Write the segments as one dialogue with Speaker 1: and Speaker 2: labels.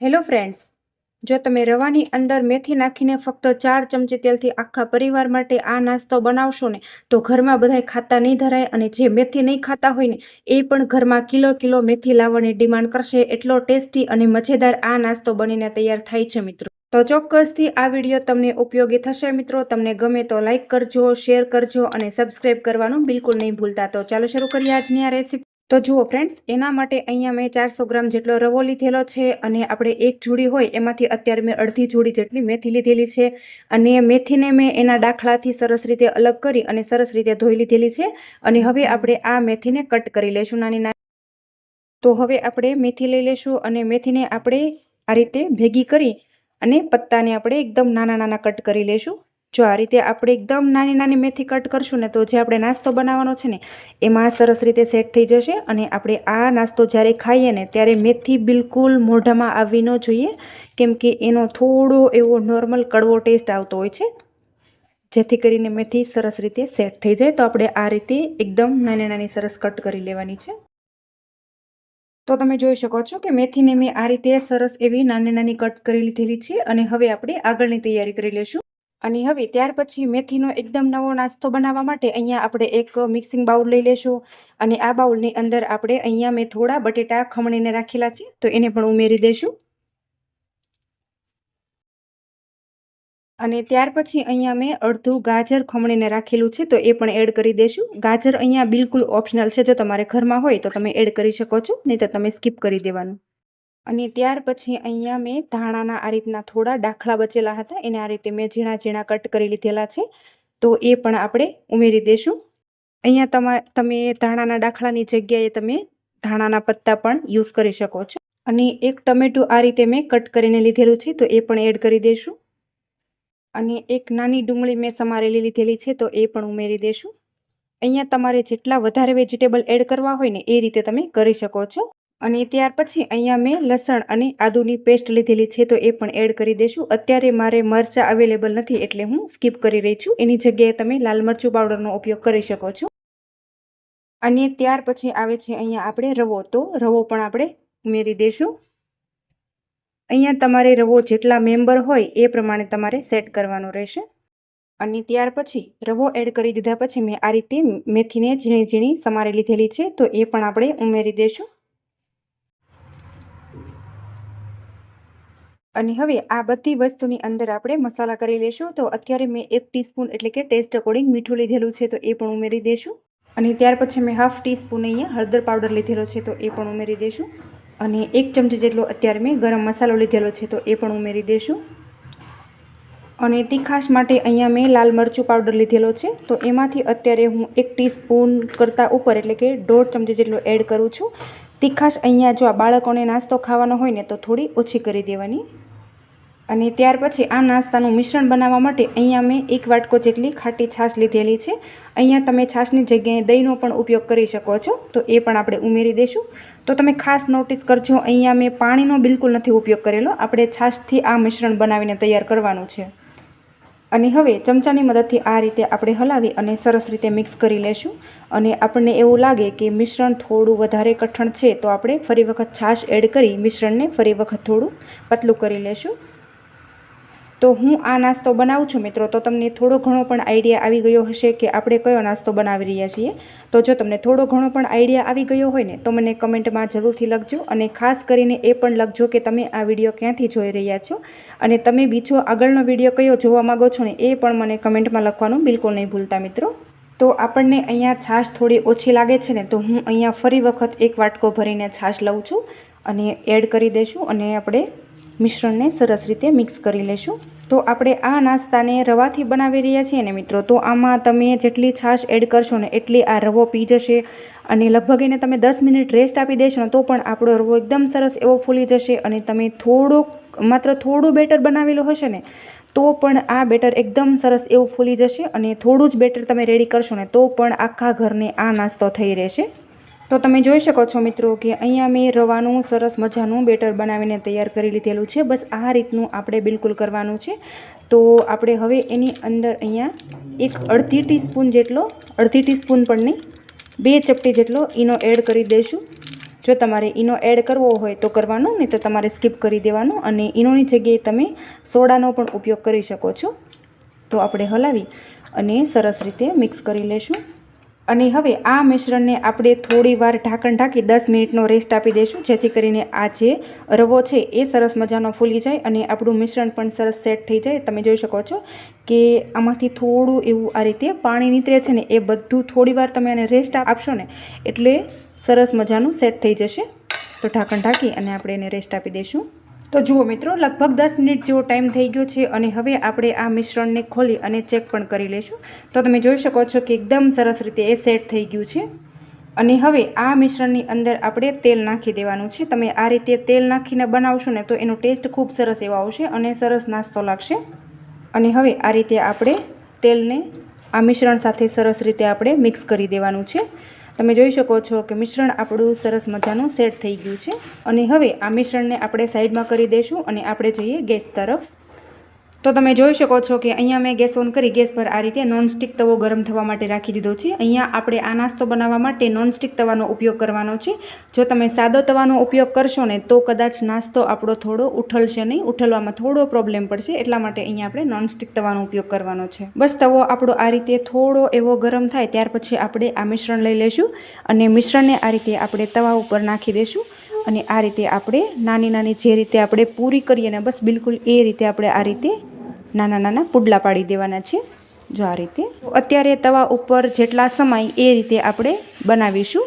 Speaker 1: Hello friends, જો તમે રવાની અંદર મેથી નાખીને ફક્ત ચાર ચમચી તેલથી આખા પરિવાર માટે આ નાસ્તો બનાવશો ને, તો ઘરમાં બધાય ખાતા નહીં ધરાય અને જે મેથી નહીં ખાતા હોય ને, એ પણ ઘરમાં કિલો કિલો મેથી લાવવાની ડિમાન્ડ કરશે. એટલો ટેસ્ટી અને મજેદાર આ નાસ્તો બનીને તૈયાર થાય છે મિત્રો. તો ચોક્કસથી આ વીડિયો તમને ઉપયોગી થશે મિત્રો. તમને ગમે તો લાઇક કરજો, શેર કરજો અને સબસ્ક્રાઈબ કરવાનું બિલકુલ નહીં ભૂલતા. તો ચાલો શરૂ કરીએ આજની આ રેસીપી. તો જુઓ ફ્રેન્ડ્સ એના માટે અહીંયા મેં ચારસો ગ્રામ જેટલો રવો લીધેલો છે અને આપણે એક જોડી હોય એમાંથી અત્યારે મેં અડધી જોડી જેટલી મેથી લીધેલી છે અને મેથીને મેં એના દાખલાથી સરસ રીતે અલગ કરી અને સરસ રીતે ધોઈ લીધેલી છે અને હવે આપણે આ મેથીને કટ કરી લઈશું નાની નાની. તો હવે આપણે મેથી લઈ લઈશું અને મેથીને આપણે આ રીતે ભેગી કરી અને પત્તાને આપણે એકદમ નાના નાના કટ કરી લઈશું જો આ રીતે આપણે એકદમ નાની નાની મેથી કટ કરશું ને તો જે આપણે નાસ્તો બનાવવાનો છે ને, એમાં સરસ રીતે સેટ થઈ જશે અને આપણે આ નાસ્તો જ્યારે ખાઈએ ને ત્યારે મેથી બિલકુલ મોઢામાં આવવી ન જોઈએ, કેમ કે એનો થોડો એવો નોર્મલ કડવો ટેસ્ટ આવતો હોય છે. જેથી કરીને મેથી સરસ રીતે સેટ થઈ જાય. તો આપણે આ રીતે એકદમ નાની નાની સરસ કટ કરી લેવાની છે. તો તમે જોઈ શકો છો કે મેથીને મેં આ રીતે સરસ એવી નાની નાની કટ કરી લીધેલી છે અને હવે આપણે આગળની તૈયારી કરી લઈશું અને હવે ત્યાર પછી મેથીનો એકદમ નવો નાસ્તો બનાવવા માટે અહીંયા આપણે એક મિક્સિંગ બાઉલ લઈ લેશું અને આ બાઉલની અંદર આપણે અહીંયા મેં થોડા બટેટા ખમણીને રાખેલા છે, તો એને પણ ઉમેરી દઈશું અને ત્યાર પછી અહીંયા મેં અડધું ગાજર ખમણીને રાખેલું છે, તો એ પણ એડ કરી દઈશું ગાજર અહીંયા બિલકુલ ઓપ્શનલ છે, જો તમારે ઘરમાં હોય તો તમે એડ કરી શકો છો, નહીં તો તમે સ્કીપ કરી દેવાનું. અને ત્યાર પછી અહીંયા મેં ધાણાના આ રીતના થોડા દાખલા બચેલા હતા. એને આ રીતે મેં ઝીણા ઝીણા કટ કરી લીધેલા છે. તો એ પણ આપણે ઉમેરી દઈશું અહીંયા તમા, તમે ધાણાના દાખલાની જગ્યાએ તમે ધાણાના પત્તા પણ યુઝ કરી શકો છો. અને એક ટમેટું આ રીતે મેં કટ કરીને લીધેલું છે, તો એ પણ એડ કરી દઈશું અને એક નાની ડુંગળી મેં સમારેલી લીધેલી છે, તો એ પણ ઉમેરી દઈશું અહીંયા તમારે જેટલા વધારે વેજીટેબલ એડ કરવા હોય ને એ રીતે તમે કરી શકો છો. અને ત્યાર પછી અહીંયા મેં લસણ અને આદુની પેસ્ટ લીધેલી છે, તો એ પણ એડ કરી દઈશું અત્યારે મારે મરચાં અવેલેબલ નથી, એટલે હું સ્કીપ કરી રહી છું. એની જગ્યાએ તમે લાલ મરચું પાવડરનો ઉપયોગ કરી શકો છો. અને ત્યાર પછી આવે છે અહીંયા આપણે રવો, તો રવો પણ આપણે ઉમેરી દઈશું અહીંયા તમારે રવો જેટલા મેમ્બર હોય, એ પ્રમાણે તમારે સેટ કરવાનો રહેશે. અને ત્યાર પછી રવો એડ કરી દીધા પછી મેં આ રીતે મેથીને ઝીણી ઝીણી સમારી લીધેલી છે, તો એ પણ આપણે ઉમેરી દઈશું અને હવે આ બધી વસ્તુની અંદર આપણે મસાલા કરી લઈશું તો અત્યારે મેં એક ટીસ્પૂન એટલે કે ટેસ્ટ અકોર્ડિંગ મીઠું લીધેલું છે, તો એ પણ ઉમેરી દઈશું અને ત્યાર પછી મેં હાફ ટીસ્પૂન અહીંયા હળદર પાવડર લીધેલો છે, તો એ પણ ઉમેરી દઈશું અને એક ચમચી જેટલો અત્યારે મેં ગરમ મસાલો લીધેલો છે, તો એ પણ ઉમેરી દઈશું અને તીખાશ માટે અહીંયા મેં લાલ મરચું પાવડર લીધેલો છે, તો એમાંથી અત્યારે હું એક ટીસ્પૂન કરતાં ઉપર એટલે કે દોઢ ચમચી જેટલો એડ કરું છું. તીખાશ અહીંયા જો આ બાળકોને નાસ્તો ખાવાનો હોય ને, તો થોડી ઓછી કરી દેવાની. અને ત્યાર પછી આ નાસ્તાનું મિશ્રણ બનાવવા માટે અહીંયા મેં એક વાટકો જેટલી ખાટી છાશ લીધેલી છે. અહીંયા તમે છાશની જગ્યાએ દહીંનો પણ ઉપયોગ કરી શકો છો, તો એ પણ આપણે ઉમેરી દઈશું તો તમે ખાસ નોટિસ કરજો, અહીંયા મેં પાણીનો બિલકુલ નથી ઉપયોગ કરેલો, આપણે છાશથી આ મિશ્રણ બનાવીને તૈયાર કરવાનું છે. અને હવે ચમચાની મદદથી આ રીતે આપણે હલાવી અને સરસ રીતે મિક્સ કરી લેશું. અને આપણને એવું લાગે કે મિશ્રણ થોડું વધારે કઠણ છે, તો આપણે ફરી વખત છાશ એડ કરી મિશ્રણને ફરી વખત થોડું પતલું કરી લેશું. તો હું આ નાસ્તો બનાવું છું મિત્રો. તો તમને થોડો ઘણો પણ આઈડિયા આવી ગયો હશે કે આપણે કયો નાસ્તો બનાવી રહ્યા છીએ. તો જો તમને થોડો ઘણો પણ આઈડિયા આવી ગયો હોય ને, તો મને કમેન્ટમાં જરૂરથી લખજો અને ખાસ કરીને એ પણ લખજો કે તમે આ વીડિયો ક્યાંથી જોઈ રહ્યા છો. અને તમે બીજો આગળનો વીડિયો કયો જોવા માગો છો ને, એ પણ મને કમેન્ટમાં લખવાનું બિલકુલ નહીં ભૂલતા મિત્રો. તો આપણને અહીંયા છાશ થોડી ઓછી લાગે છે ને, તો હું અહીંયા ફરી વખત એક વાટકો ભરીને છાશ લઉં છું અને એડ કરી દઈશું અને આપણે મિશ્રણને સરસ રીતે મિક્સ કરી લેશું. તો આપણે આ નાસ્તાને રવાથી બનાવી રહ્યા છીએ ને મિત્રો, તો આમાં તમે જેટલી છાશ એડ કરશો ને એટલી આ રવો પી જશે અને લગભગ એને તમે દસ મિનિટ રેસ્ટ આપી દેશો ને તો પણ આપણો રવો એકદમ સરસ એવો ફૂલી જશે અને તમે થોડોક, માત્ર થોડું બેટર બનાવેલું હશે ને, તો પણ આ બેટર એકદમ સરસ એવું ફૂલી જશે અને થોડું જ બેટર તમે રેડી કરશો ને તો પણ આખા ઘરને આ નાસ્તો થઈ રહેશે. તો તમે જોઈ શકો છો મિત્રો કે અહીંયા મેં રવાનું, સરસ મજાનું બેટર બનાવીને તૈયાર કરી લીધેલું છે. બસ આ રીતનું આપણે બિલકુલ કરવાનું છે. તો આપણે હવે એની અંદર અહીંયા એક અડધી ટીસ્પૂન જેટલો, અડધી ટીસ્પૂન પણ નહીં, બે ચપટી જેટલો ઈનો એડ કરી દઈશું. જો તમારે ઈનો એડ કરવો હોય તો કરવાનો, નહીં તો તમારે સ્કીપ કરી દેવાનો અને ઈનોની જગ્યાએ તમે સોડાનો પણ ઉપયોગ કરી શકો છો. તો આપણે હલાવી અને સરસ રીતે મિક્સ કરી લેશું. અને હવે આ મિશ્રણને આપણે થોડી વાર ઢાંકણ ઢાંકી દસ મિનિટનો રેસ્ટ આપી દઈશું. જેથી કરીને આ જે રવો છે એ સરસ મજાનો ફૂલી જાય અને આપણું મિશ્રણ પણ સરસ સેટ થઈ જાય. તમે જોઈ શકો છો કે આમાંથી થોડું એવું આ રીતે પાણી નીતરે છે ને એ બધું થોડી વાર તમે આને રેસ્ટ આપશો ને એટલે સરસ મજાનું સેટ થઈ જશે. તો ઢાંકણ ઢાંકી અને આપણે એને રેસ્ટ આપી દઈશું. તો જુઓ મિત્રો, લગભગ દસ મિનિટ જેવો ટાઈમ થઈ ગયો છે અને હવે આપણે આ મિશ્રણને ખોલી અને ચેક પણ કરી લઈશું. તો તમે જોઈ શકો છો કે એકદમ સરસ રીતે એ સેટ થઈ ગયું છે. અને હવે આ મિશ્રણની અંદર આપણે તેલ નાખી દેવાનું છે. તમે આ રીતે તેલ નાખીને બનાવશો ને તો એનો ટેસ્ટ ખૂબ સરસ એવો આવશે અને સરસ નાસ્તો લાગશે. અને હવે આ રીતે આપણે તેલને આ મિશ્રણ સાથે સરસ રીતે આપણે મિક્સ કરી દેવાનું છે. તમે જોઈ શકો છો કે મિશ્રણ આપણું સરસ મજાનું સેટ થઈ ગયું છે. અને હવે આ મિશ્રણને આપણે સાઈડમાં કરી દઈશું અને આપણે જઈએ ગેસ તરફ. તો તમે જોઈ શકો છો કે અહીંયા મેં ગેસ ઓન કરી, ગેસ પર આ રીતે નોનસ્ટિક તવો ગરમ થવા માટે રાખી દીધો છે. અહીંયા આપણે આ નાસ્તો બનાવવા માટે નોનસ્ટિક તવાનો ઉપયોગ કરવાનો છે. જો તમે સાદો તવાનો ઉપયોગ કરશો ને, તો કદાચ નાસ્તો આપણો થોડો ઉઠલશે નહીં ઉઠલવામાં થોડો પ્રોબ્લેમ પડશે, એટલા માટે અહીંયા આપણે નોનસ્ટિક તવાનો ઉપયોગ કરવાનો છે. બસ તવો આપણો આ રીતે થોડો એવો ગરમ થાય, ત્યાર પછી આપણે આ મિશ્રણ લઈ લઈશું અને મિશ્રણને આ રીતે આપણે તવા ઉપર નાખી દઈશું અને આ રીતે આપણે નાની નાની જે રીતે આપણે પૂરી કરીએ ને, બસ બિલકુલ એ રીતે આપણે આ રીતે નાના નાના પુડલા પાડી દેવાના છે. જો આ રીતે. અત્યારે તવા ઉપર જેટલા સમાય એ રીતે આપણે બનાવીશું.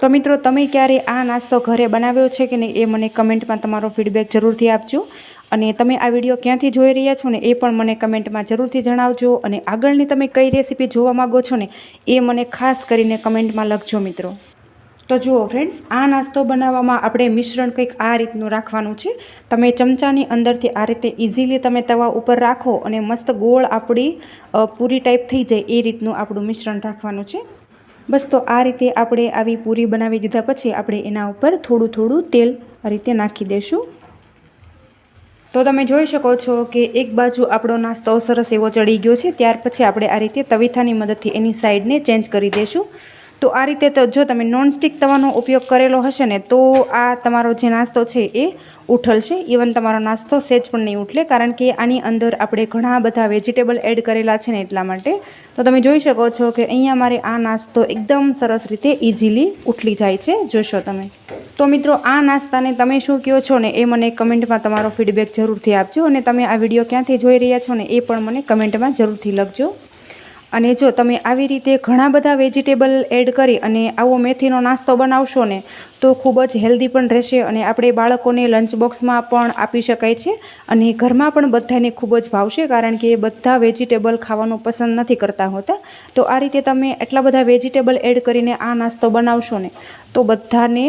Speaker 1: તો મિત્રો, તમે ક્યારે આ નાસ્તો ઘરે બનાવ્યો છે કે નહીં એ મને કમેન્ટમાં તમારો ફીડબેક જરૂરથી આપજો. અને તમે આ વીડિયો ક્યાંથી જોઈ રહ્યા છો ને એ પણ મને કમેન્ટમાં જરૂરથી જણાવજો. અને આગળની તમે કઈ રેસીપી જોવા માગો છો ને એ મને ખાસ કરીને કમેન્ટમાં લખજો મિત્રો. તો જુઓ ફ્રેન્ડ્સ આ નાસ્તો બનાવવામાં આપણે મિશ્રણ કંઈક આ રીતનું રાખવાનું છે. તમે ચમચાની અંદરથી આ રીતે ઇઝીલી તમે તવા ઉપર રાખો અને મસ્ત ગોળ આપણી પૂરી ટાઈપ થઈ જાય એ રીતનું આપણું મિશ્રણ રાખવાનું છે. બસ તો આ રીતે આપણે આવી પૂરી બનાવી દીધા પછી આપણે એના ઉપર થોડું થોડું તેલ આ રીતે નાખી દઈશું તો તમે જોઈ શકો છો કે એક બાજુ આપણો નાસ્તો સરસ એવો ચડી ગયો છે. ત્યાર પછી આપણે આ રીતે તવીથાની મદદથી એની સાઈડને ચેન્જ કરી દઈશું તો આ રીતે તો જો તમે નોનસ્ટિક તવાનો ઉપયોગ કરેલો હશે ને, તો આ તમારો જે નાસ્તો છે એ ઉઠલશે. ઇવન તમારો નાસ્તો સેજ પણ નહીં ઉઠલે, કારણ કે આની અંદર આપણે ઘણા બધા વેજીટેબલ એડ કરેલા છે ને એટલા માટે. તો તમે જોઈ શકો છો કે અહીંયા મારે આ નાસ્તો એકદમ સરસ રીતે ઇઝીલી ઉઠલી જાય છે. જોશો તમે. તો મિત્રો, આ નાસ્તાને તમે શું કહો છો ને એ મને કમેન્ટમાં તમારો ફીડબેક જરૂરથી આપજો અને તમે આ વીડિયો ક્યાંથી જોઈ રહ્યા છો ને એ પણ મને કમેન્ટમાં જરૂરથી લખજો. અને જો તમે આવી રીતે ઘણા બધા વેજીટેબલ એડ કરી અને આવો મેથીનો નાસ્તો બનાવશો ને, તો ખૂબ જ હેલ્ધી પણ રહેશે અને આપણે બાળકોને લંચ બોક્સમાં પણ આપી શકાય છે અને ઘરમાં પણ બધાને ખૂબ જ ભાવશે કારણ કે બધા વેજીટેબલ ખાવાનું પસંદ નથી કરતા હોતા. તો આ રીતે તમે એટલા બધા વેજીટેબલ એડ કરીને આ નાસ્તો બનાવશો ને, તો બધાને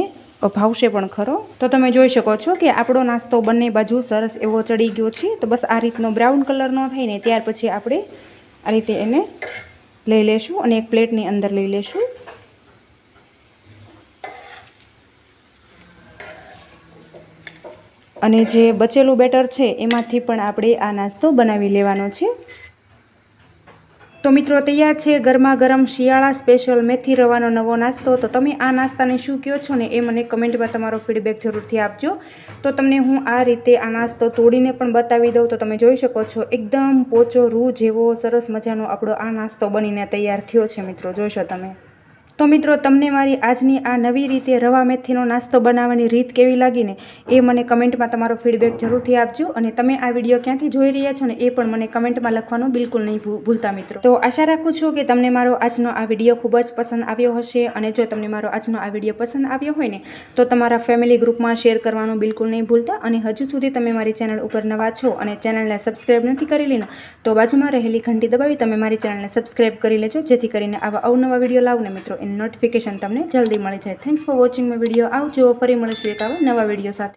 Speaker 1: ભાવશે પણ ખરો. તો તમે જોઈ શકો છો કે આપણો નાસ્તો બંને બાજુ સરસ એવો ચડી ગયો છે. તો બસ આ રીતનો બ્રાઉન કલરનો થાય ને, ત્યાર પછી આપણે આ રીતે એને લઈ લેશું અને એક પ્લેટની અંદર લઈ લેશું. અને જે બચેલું બેટર છે, એમાંથી પણ આપણે આ નાસ્તો બનાવી લેવાનો છે. તો મિત્રો, તૈયાર છે ગરમા ગરમ શિયાળા સ્પેશિયલ મેથી રવાનો નવો નાસ્તો. તો તમે આ નાસ્તાને શું કહો છો ને એ મને કમેન્ટમાં તમારો ફીડબેક જરૂરથી આપજો. તો તમને હું આ રીતે આ નાસ્તો તોડીને પણ બતાવી દઉં. તો તમે જોઈ શકો છો, એકદમ પોચો, રૂ જેવો સરસ મજાનો આપણો આ નાસ્તો બનીને તૈયાર થયો છે મિત્રો. જોઈશો તમે. તો મિત્રો, તમને મારી આજની આ નવી રીતે રવા મેથીનો નાસ્તો બનાવવાની રીત કેવી લાગીને એ મને કમેન્ટમાં તમારો ફીડબેક જરૂરથી આપજો અને તમે આ વીડિયો ક્યાંથી જોઈ રહ્યા છો ને એ પણ મને કમેન્ટમાં લખવાનું બિલકુલ નહીં ભૂલતા મિત્રો. તો આશા રાખું છું કે તમને મારો આજનો આ વીડિયો ખૂબ જ પસંદ આવ્યો હશે અને જો તમને મારો આજનો આ વીડિયો પસંદ આવ્યો હોય ને, તો તમારા ફેમિલી ગ્રુપમાં શેર કરવાનું બિલકુલ નહીં ભૂલતા અને હજુ સુધી તમે મારી ચેનલ ઉપર નવા છો અને ચેનલને સબસ્ક્રાઈબ નથી કરી ને તો બાજુમાં રહેલી ઘંટી દબાવી તમે મારી ચેનલને સબસ્ક્રાઈબ કરી લેજો, જેથી કરીને આવા અવનવા વીડિયો લાવને ને નોટિફિકેશન તમને જલ્દી મળી જાય. Thanks for watching my video આવજો, ફરી મળીશું એક આવા નવા વીડિયો સાથે.